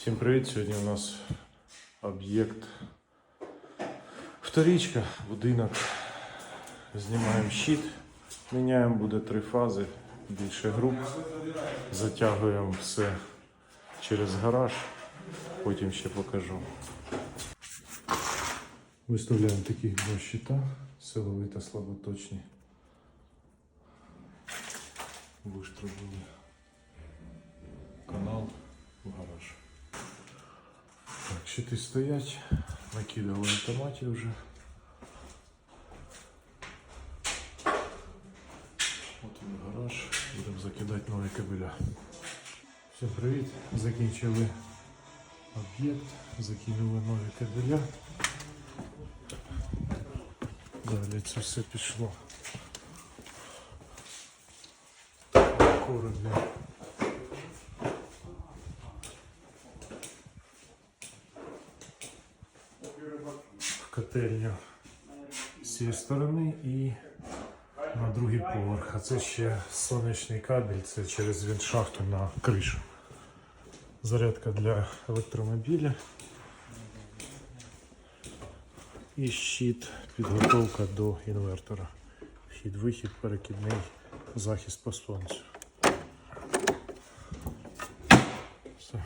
Всім привіт! Сьогодні у нас об'єкт вторічка, будинок. Знімаємо щит, міняємо, буде три фази, більше груп. Затягуємо все через гараж, потім ще покажу. Виставляємо таких два щита, силовий та слаботочний. Виштрубили канал в гараж. Так, щити стоять, накидали автоматі вже. От він гараж, будемо закидати нові кабеля. Всім привіт! Закінчили об'єкт, закинули нові кабеля. Далі це все пішло. Корабля. в котельню з цієї сторони і на другий поверх. А це ще сонячний кабель, це через віншахту на кришу. Зарядка для електромобіля. І щит, підготовка до інвертора. Вхід-вихід, перекидний захист по сонцю. Все.